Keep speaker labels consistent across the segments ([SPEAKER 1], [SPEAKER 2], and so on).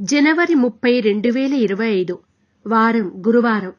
[SPEAKER 1] జనవరి ముప్పై రెండు వేల ఇరవై ఐదు వారం గురువారం.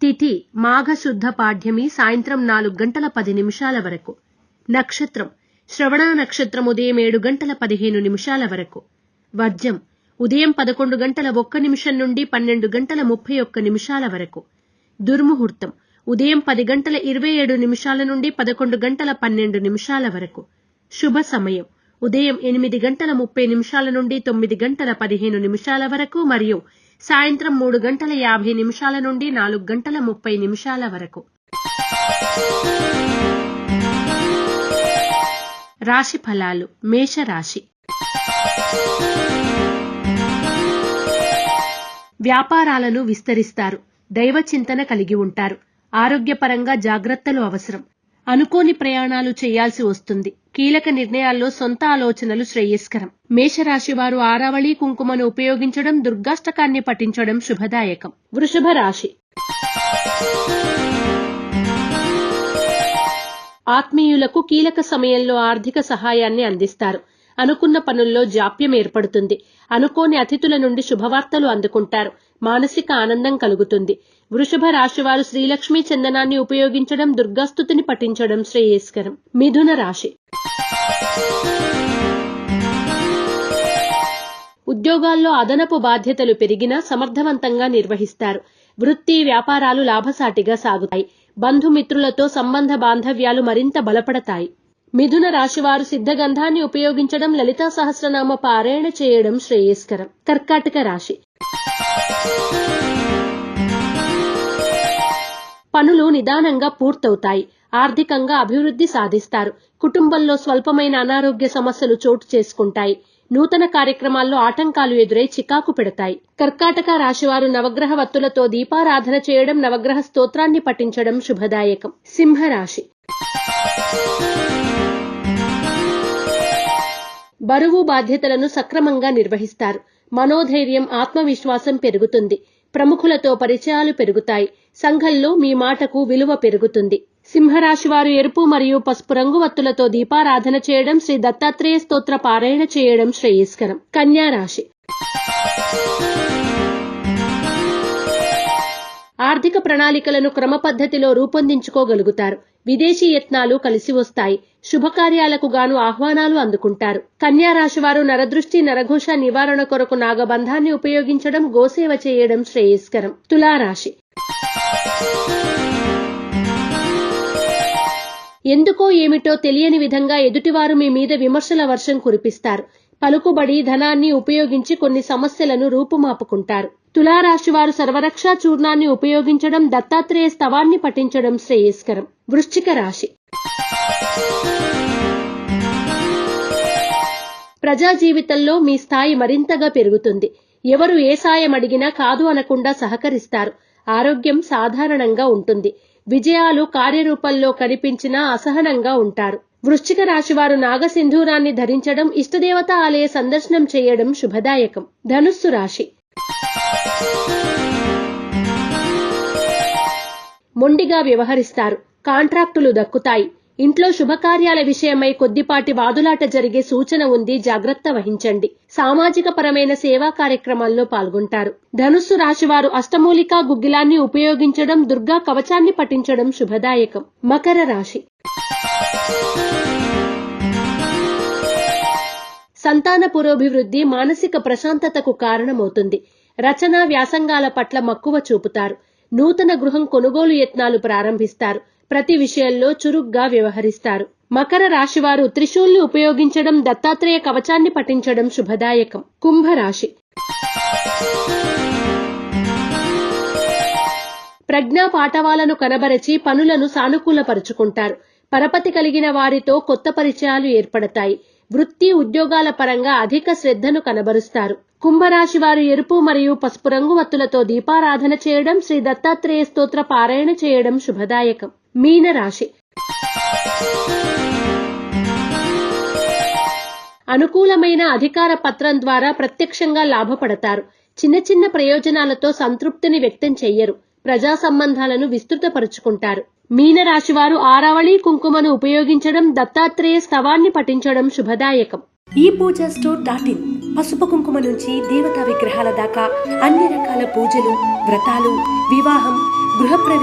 [SPEAKER 1] తిథి మాఘశుద్ధ పాఠ్యమి సాయంత్రం నాలుగు గంటల పది నిమిషాల వరకు. నక్షత్రం శ్రవణ నక్షత్రం ఉదయం ఏడు గంటల పదిహేను నిమిషాల వరకు. వర్జం ఉదయం పదకొండు గంటల ఒక్క నిమిషం నుండి పన్నెండు గంటల ముప్పై ఒక్క నిమిషాల వరకు. దుర్ముహూర్తం ఉదయం పది గంటల ఇరవై ఏడు నిమిషాల నుండి పదకొండు గంటల పన్నెండు నిమిషాల వరకు. శుభ సమయం ఉదయం ఎనిమిది గంటల ముప్పై నిమిషాల నుండి తొమ్మిది గంటల పదిహేను నిమిషాల వరకు మరియు సాయంత్రం మూడు గంటల యాభై నిమిషాల నుండి నాలుగు గంటల ముప్పై నిమిషాల వరకు. రాశి ఫలాలు మేషరాశి. వ్యాపారాలను విస్తరిస్తారు దైవ చింతన కలిగి ఉంటారు ఆరోగ్యపరంగా జాగ్రత్తలు అవసరం అనుకోని ప్రయాణాలు చేయాల్సి వస్తుంది. కీలక నిర్ణయాల్లో సొంత ఆలోచనలు శ్రేయస్కరం. మేషరాశి వారు ఆరావళి కుంకుమను ఉపయోగించడం దుర్గాష్టకాన్ని పఠించడం శుభదాయకం. వృషభ రాశి. ఆత్మీయులకు కీలక సమయంలో ఆర్థిక సహాయాన్ని అందిస్తారు. అనుకున్న పనుల్లో జాప్యం ఏర్పడుతుంది. అనుకోని అతిథుల నుండి శుభవార్తలు అందుకుంటారు. మానసిక ఆనందం కలుగుతుంది. వృషభ రాశివారు శ్రీలక్ష్మీ చందనాన్ని ఉపయోగించడం దుర్గాస్తుతిని పఠించడం శ్రేయస్కరం. మిథున రాశి. ఉద్యోగాల్లో అదనపు బాధ్యతలు పెరిగినా సమర్థవంతంగా నిర్వహిస్తారు. వృత్తి వ్యాపారాలు లాభసాటిగా సాగుతాయి. బంధుమిత్రులతో సంబంధ బాంధవ్యాలు మరింత బలపడతాయి. మిథున రాశివారు సిద్ధగంధాన్ని ఉపయోగించడం లలితా సహస్రనామ పారాయణ చేయడం శ్రేయస్కరం. కర్కాటక రాశి. పనులు నిదానంగా పూర్తవుతాయి. ఆర్థికంగా అభివృద్ధి సాధిస్తారు. కుటుంబంలో స్వల్పమైన అనారోగ్య సమస్యలు చోటు చేసుకుంటాయి. నూతన కార్యక్రమాల్లో ఆటంకాలు ఎదురై చికాకు పెడతాయి. కర్కాటక రాశివారు నవగ్రహ వత్తులతో దీపారాధన చేయడం నవగ్రహ స్తోత్రాన్ని పఠించడం శుభదాయకం. సింహరాశి. బరువు బాధ్యతలను సక్రమంగా నిర్వహిస్తారు. మనోధైర్యం ఆత్మవిశ్వాసం పెరుగుతుంది. ప్రముఖులతో పరిచయాలు పెరుగుతాయి. సంఘంలో మీ మాటకు విలువ పెరుగుతుంది. సింహరాశి వారు ఎరుపు మరియు పసుపు రంగు వత్తులతో దీపారాధన చేయడం శ్రీ దత్తాత్రేయ స్తోత్ర పారాయణ చేయడం శ్రేయస్కరం. కన్యా రాశి. ఆర్థిక ప్రణాళికలను క్రమపద్ధతిలో రూపొందించుకోగలుగుతారు. విదేశీ యత్నాలు కలిసి వస్తాయి. శుభకార్యాలకు గాను ఆహ్వానాలు అందుకుంటారు. కన్యా రాశి వారు నరదృష్టి నరఘోష నివారణ కొరకు నాగబంధాన్ని ఉపయోగించడం గోసేవ చేయడం శ్రేయస్కరం. తులారాశి. ఎందుకో ఏమిటో తెలియని విధంగా ఎదుటివారు మీ మీద విమర్శల వర్షం కురిపిస్తారు. పలుకుబడి ధనాన్ని ఉపయోగించి కొన్ని సమస్యలను రూపుమాపుకుంటారు. తులారాశివారు వారు సర్వరక్షా చూర్ణాన్ని ఉపయోగించడం దత్తాత్రేయ స్తవాన్ని పఠించడం శ్రేయస్కరం. వృశ్చిక రాశి. ప్రజా జీవితంలో మీ స్థాయి మరింతగా పెరుగుతుంది. ఎవరు ఏ సాయం అడిగినా కాదు అనకుండా సహకరిస్తారు. ఆరోగ్యం సాధారణంగా ఉంటుంది. విజయాలు కార్యరూపంలో కనిపించినా అసహనంగా ఉంటారు. వృశ్చిక రాశి వారు నాగసింధూరాన్ని ధరించడం ఇష్టదేవత ఆలయ సందర్శనం చేయడం శుభదాయకం. ధనుస్సు రాశి. మొండిగా వ్యవహరిస్తారు. కాంట్రాక్టులు దక్కుతాయి. ఇంట్లో శుభకార్యాల విషయమై కొద్దిపాటి వాదులాట జరిగే సూచన ఉంది జాగ్రత్త వహించండి. సామాజిక పరమైన సేవా కార్యక్రమాల్లో పాల్గొంటారు. ధనుస్సు రాశివారు అష్టమూలికా గుగ్గిలాన్ని ఉపయోగించడం దుర్గా కవచాన్ని పఠించడం శుభదాయకం. మకర రాశి. సంతాన పురోభివృద్ధి మానసిక ప్రశాంతతకు కారణమవుతుంది. రచన వ్యాసంగాల పట్ల మక్కువ చూపుతారు. నూతన గృహం కొనుగోలు యత్నాలు ప్రారంభిస్తారు. ప్రతి విషయంలో చురుగ్గా వ్యవహరిస్తారు. మకర రాశివారు త్రిశూల్ని ఉపయోగించడం దత్తాత్రేయ కవచాన్ని పఠించడం శుభదాయకం. కుంభరాశి. ప్రజ్ఞా పాఠవాలను కనబరచి పనులను సానుకూలపరుచుకుంటారు. పరపతి కలిగిన వారితో కొత్త పరిచయాలు ఏర్పడతాయి. వృత్తి ఉద్యోగాల పరంగా అధిక శ్రద్ధను కనబరుస్తారు. కుంభరాశి వారు ఎరుపు మరియు పసుపు రంగు వత్తులతో దీపారాధన చేయడం శ్రీ దత్తాత్రేయ స్తోత్ర పారాయణ చేయడం శుభదాయకం. మీన రాశి అనుకూలమైన అధికార పత్రం ద్వారా ప్రత్యక్షంగా లాభపడతారు. చిన్న చిన్న ప్రయోజనాలతో సంతృప్తిని వ్యక్తం చెయ్యరు. ప్రజా సంబంధాలను విస్తృతపరుచుకుంటారు. మీనరాశివారు ఆరావళి కుంకుమను ఉపయోగించడం దత్తాత్రేయ స్తవాన్ని పఠించడం శుభదాయకం.
[SPEAKER 2] ఈ పూజ స్టోర్ డాట్ ఇన్.
[SPEAKER 1] పసుపు కుంకుమ నుంచి దేవతా విగ్రహాల దాకా అన్ని రకాల పూజలు వ్రతాలు వివాహం గృహప్రవేశం